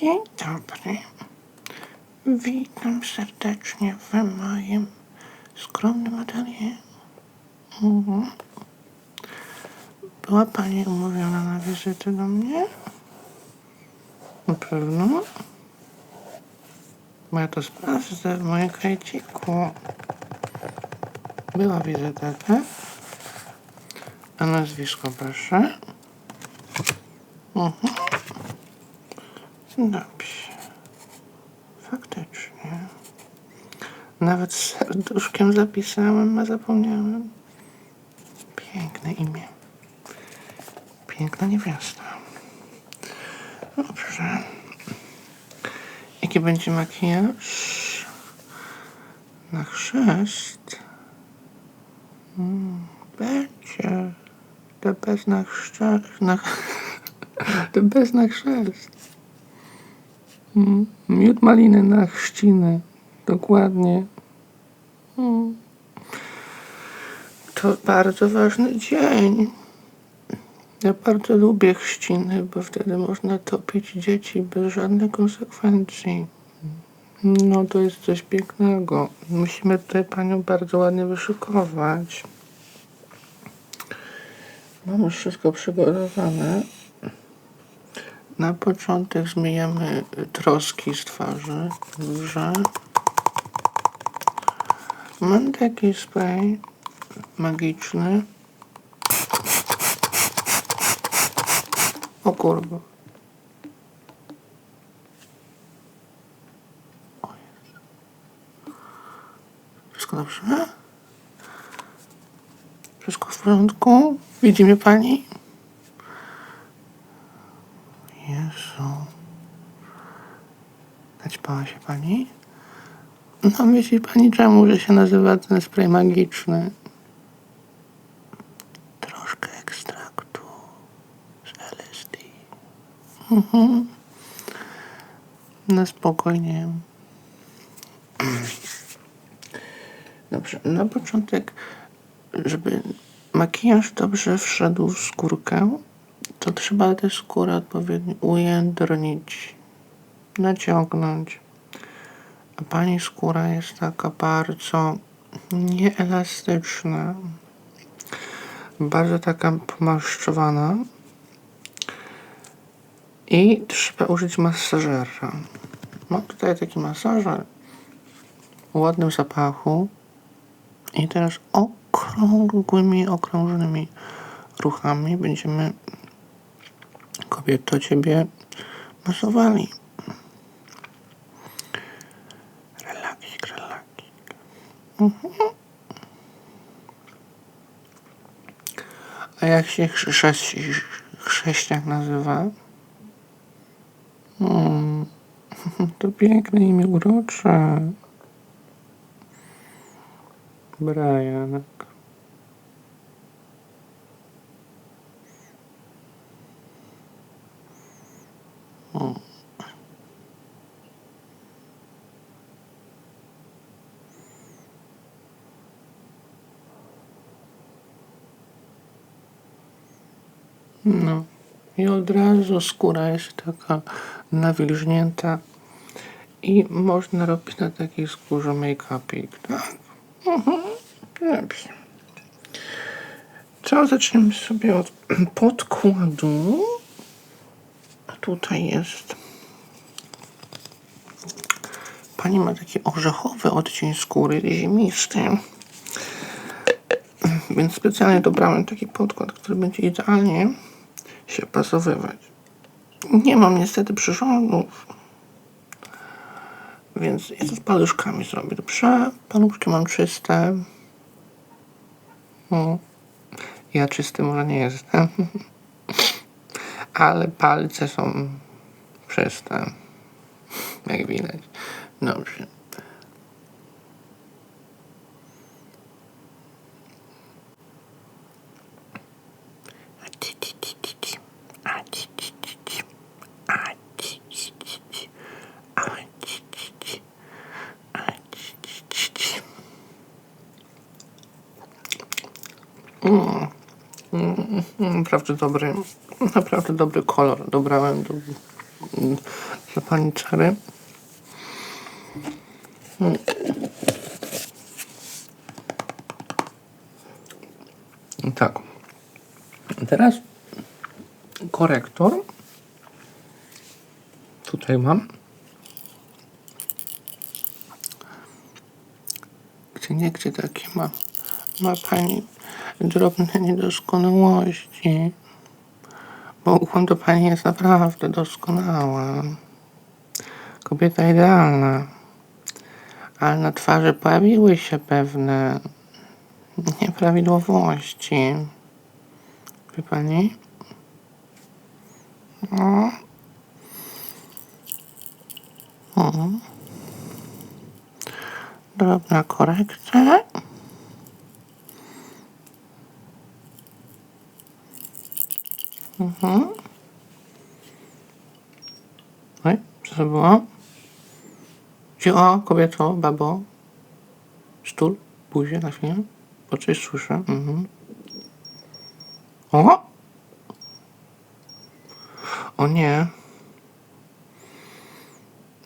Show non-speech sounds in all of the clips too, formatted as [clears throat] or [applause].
Dzień dobry. Witam serdecznie w moim skromnym atelier. Mhm. Była Pani umówiona na wizytę do mnie? Na pewno. Ja to sprawdzę w moim krajciku. Była wizyta, tak? A nazwisko proszę. Mhm. Dobrze. Faktycznie. Nawet serduszkiem zapisałem, a zapomniałem. Piękne imię. Piękna niewiasta. Dobrze. Jaki będzie makijaż? Na chrzest? Mm, będzie. To bez na chrzest. Na... [laughs] To bez na chrzest. Mm, Miód maliny na chrzciny. Dokładnie. Mm. To bardzo ważny dzień. Ja bardzo lubię chrzciny, bo wtedy można topić dzieci bez żadnych konsekwencji. No to jest coś pięknego. Musimy tutaj panią bardzo ładnie wyszykować. Mam już wszystko przygotowane. Na początek zmyjemy troski z twarzy. Dobrze. Mam taki spray magiczny. O kurwa. Wszystko dobrze? Wszystko w porządku? Widzi mnie pani? Pani? No myśli pani czemu, że się nazywa ten spray magiczny? Troszkę ekstraktu z LSD. Mhm. Na spokojnie. Dobrze, na początek, żeby makijaż dobrze wszedł w skórkę, to trzeba tę skórę odpowiednio ujędrnić, naciągnąć. A pani skóra jest taka bardzo nieelastyczna, bardzo taka pomarszczowana. I trzeba użyć masażera. Mam tutaj taki masażer o ładnym zapachu. I teraz okrągłymi, okrążonymi ruchami będziemy kobieto ciebie masowali. Relaksik. Mhm. A jak się chrześ chrześcijan nazywa? Hmm. [laughs] To piękne imię urocze. Brianek. No i od razu skóra jest taka nawilżnięta i można robić na takiej skórze make-upik, tak? Mhm. Co? Zaczniemy sobie od [clears throat] podkładu. Tutaj jest. Pani ma taki orzechowy odcień skóry, ziemisty. [clears throat] Więc specjalnie dobrałem taki podkład, który będzie idealnie się pasowywać. Nie mam niestety przyrządów. Więc ja to z paluszkami zrobię, dobrze? Paluszki mam czyste. O. Ja czysty może nie jestem. [laughs] Ale palce są czyste. Jak widać. Dobrze. Naprawdę dobry, naprawdę dobry kolor dobrałem do mm, dla pani Czary. Mm. Tak. Teraz korektor. Tutaj mam. Gdzie nie, gdzie takie ma, ma pani drobne niedoskonałości. Bo ukłon do pani jest naprawdę doskonała. Kobieta idealna. Ale na twarzy pojawiły się pewne nieprawidłowości. Wie pani? No. O. Drobna korekta. Mhm. Oj, co to było? Cicho, kobieto, babo. Stul, buzie na chwilę. Coś słyszę. Mhm. O! O nie.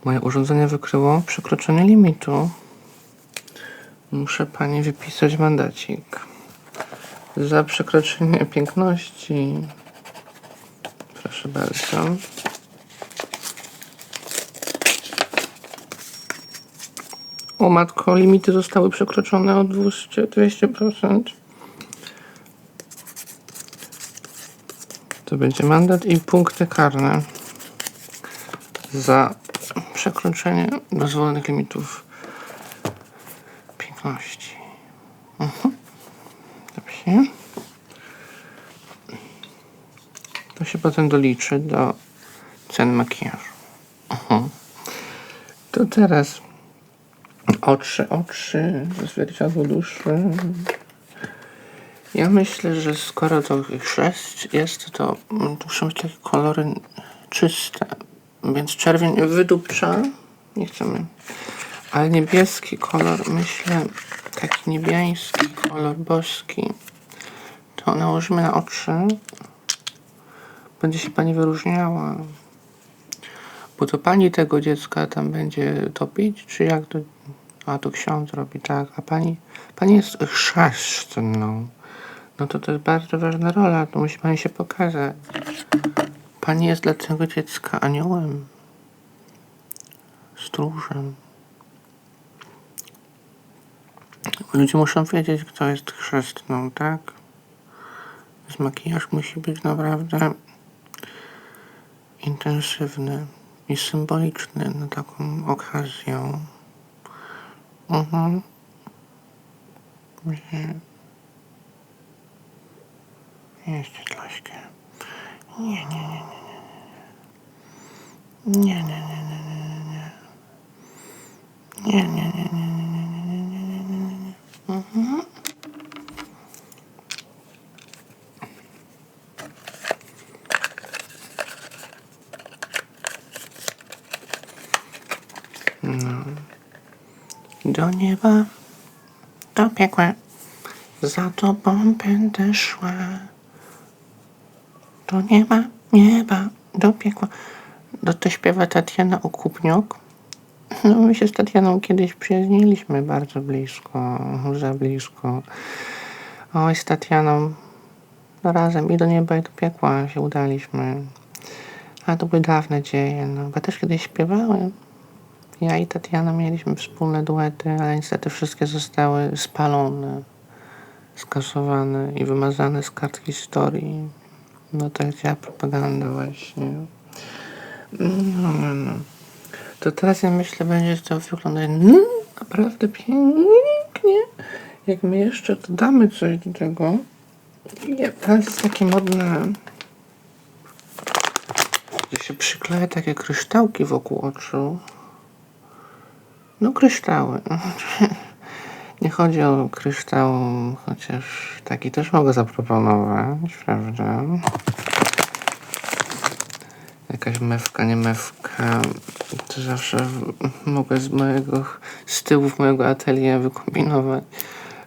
Moje urządzenie wykryło przekroczenie limitu. Muszę pani wypisać mandacik. Za przekroczenie piękności. Proszę bardzo. O matko, limity zostały przekroczone o 200, 200%. To będzie mandat i punkty karne za przekroczenie dozwolonych limitów piękności. Mhm. Dobrze. To się potem doliczy do cen makijażu. Mhm. To teraz oczy, oczy, zwierciadło duszy. Ja myślę, że skoro to chrzest jest, to muszą być takie kolory czyste. Więc czerwień wydupcza. Nie chcemy. Ale niebieski kolor, myślę, taki niebiański kolor boski. To nałożymy na oczy. Będzie się pani wyróżniała. Bo to pani tego dziecka tam będzie topić, czy jak to... A to ksiądz robi, tak. A pani, pani jest chrzestną. No to to jest bardzo ważna rola, to musi pani się pokazać. Pani jest dla tego dziecka aniołem, stróżem. Ludzie muszą wiedzieć, kto jest chrzestną, tak? Więc makijaż musi być naprawdę intensywny i symboliczny na taką okazję. Mhm. Jeszcze troszkę. Nie, nie, nie, nie, nie. Nie, nie, nie, nie, nie, nie. Nie, nie, nie, nie. Do nieba, do piekła, za tobą będę szła. Do nieba, nieba, do piekła. Do to śpiewa Tatiana Okupniok. No my się z Tatianą kiedyś przyjaźniliśmy bardzo blisko, za blisko. Oj, z Tatianą no razem i do nieba i do piekła się udaliśmy. A to były dawne dzieje, no. Bo też kiedyś śpiewałem. Ja i Tatiana mieliśmy wspólne duety, ale niestety wszystkie zostały spalone, skasowane i wymazane z kart historii. No tak działa propaganda właśnie. No, no, no. To teraz ja myślę, będzie to wyglądać no, naprawdę pięknie. Jak my jeszcze dodamy coś do tego. Nie, teraz jest takie modne, gdzie się przykleja takie kryształki wokół oczu. No kryształy. [laughs] Nie chodzi o kryształ, chociaż taki też mogę zaproponować, prawda? Jakaś mewka, nie mewka. To zawsze mogę z mojego, z tyłów mojego atelier wykombinować.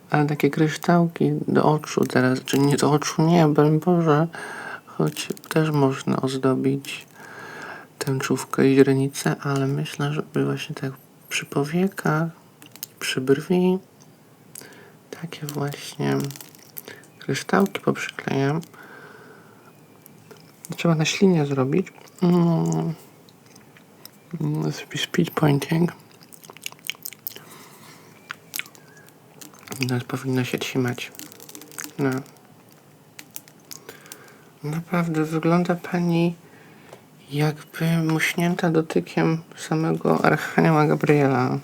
Ale takie kryształki do oczu teraz, czy nie do oczu, nie, broń Boże, choć też można ozdobić tęczówkę i źrenicę, ale myślę, żeby właśnie tak przy powiekach, przy brwi, takie właśnie kryształki poprzyklejam. Trzeba na ślinie zrobić. Mm. Speed pointing. Teraz powinno się trzymać. No. Naprawdę wygląda pani jakby muśnięta dotykiem samego Archanioła Gabriela.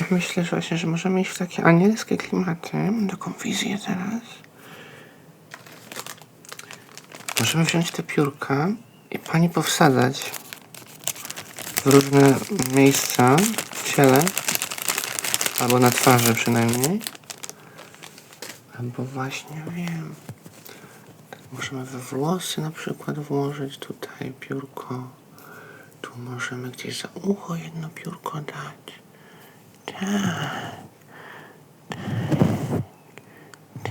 Ja myślę że właśnie, że możemy iść w takie anielskie klimaty. Taką wizję teraz. Możemy wziąć te piórka i pani powsadzać w różne miejsca w ciele, albo na twarzy przynajmniej. Albo właśnie wiem. Możemy we włosy na przykład włożyć tutaj piórko. Tu możemy gdzieś za ucho jedno piórko dać. Tak. Tak.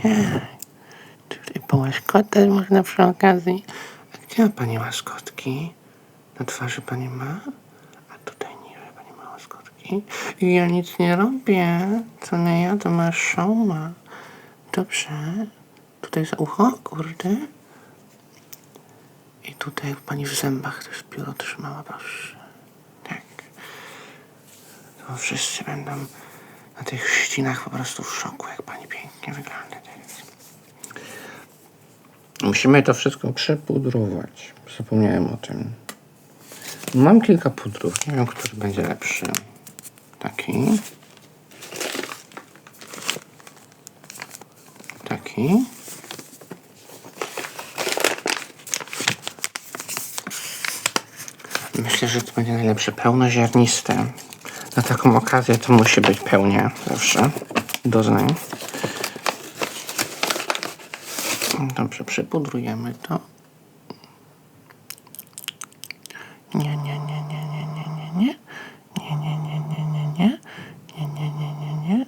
Tak. Tutaj połaskotać można przy okazji. A gdzie ma pani łaskotki? Na twarzy pani ma? A tutaj nie, pani ma łaskotki. I ja nic nie robię. Co nie ja, to masz szoma. Dobrze. Tutaj za ucho, kurde. I tutaj pani w zębach też pióro trzymała, proszę. Tak. To wszyscy będą na tych ścinach po prostu w szoku, jak pani pięknie wygląda teraz. Musimy to wszystko przepudrować. Zapomniałem o tym. Mam kilka pudrów. Nie wiem, który będzie lepszy. Taki. Taki. Myślę, że to będzie najlepsze pełnoziarniste. Na taką okazję to musi być pełnia zawsze. Doznań. Dobrze, przypudrujemy to. Nie, nie, nie, nie, nie, nie, nie, nie. Nie, nie, nie, nie, nie, nie. Nie, nie, nie, nie, nie.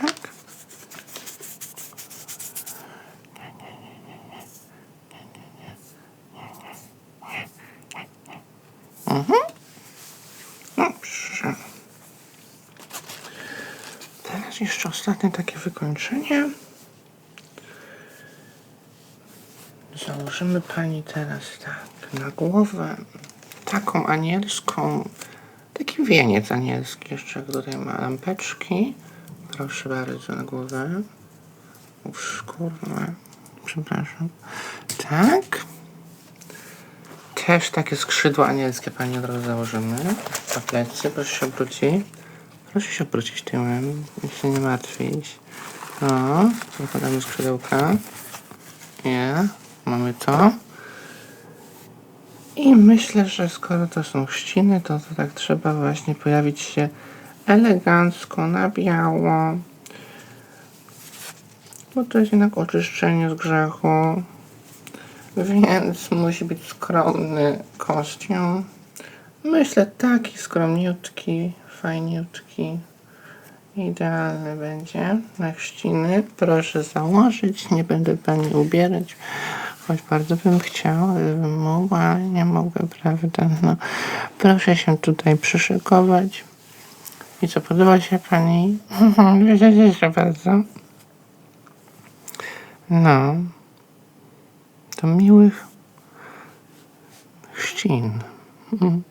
Tak. Mhm. Dobrze. Teraz jeszcze ostatnie takie wykończenie. Założymy pani teraz tak na głowę taką anielską, taki wieniec anielski. Jeszcze tutaj ma lampeczki. Proszę bardzo na głowę. Uż, kurwa. Przepraszam. Tak. Też takie skrzydła anielskie pani od razu założymy. Na plecy, proszę się obrócić. Proszę się obrócić tyłem, i się nie martwić. No, zakładamy skrzydełka. Nie, mamy to. I myślę, że skoro to są ściny, to, to tak trzeba właśnie pojawić się elegancko na biało. Bo to jest jednak oczyszczenie z grzechu. Więc musi być skromny kostium. Myślę taki skromniutki, fajniutki. Idealny będzie na chrzciny. Proszę założyć, nie będę pani ubierać. Choć bardzo bym chciała, gdybym mogła, ale nie mogę, prawda? No, proszę się tutaj przyszykować. I co, podoba się pani? [laughs] Cieszę bardzo. No. To miłych chrzcin.